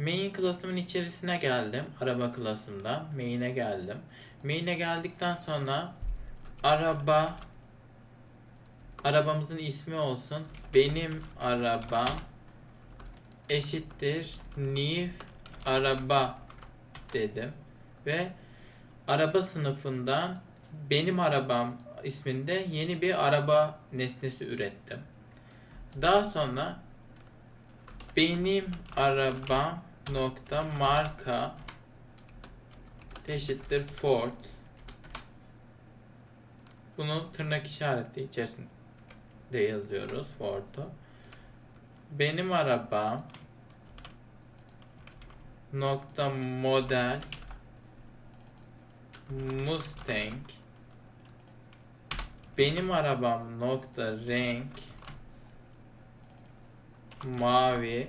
Main klasımın içerisine geldim. Araba klasımda. Main'e geldim. Main'e geldikten sonra araba arabamızın ismi olsun. Benim arabam eşittir new araba dedim ve araba sınıfından benim arabam isminde yeni bir araba nesnesi ürettim. Daha sonra benim arabam nokta marka eşittir Ford. Bunu tırnak işareti içerisinde yazıyoruz Ford'u. Benim arabam nokta model Mustang benim arabam nokta renk mavi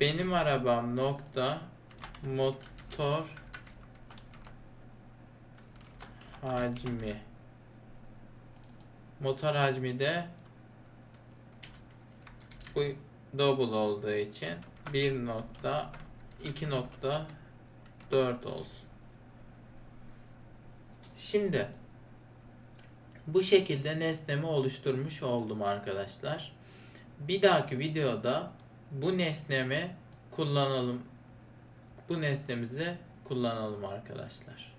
benim arabam nokta motor hacmi motor hacmi de bu double olduğu için 1 nokta 2 nokta 4 olsun. Şimdi bu şekilde nesnemi oluşturmuş oldum arkadaşlar. Bir dahaki videoda bu nesnemi kullanalım. Bu nesnemizi kullanalım arkadaşlar.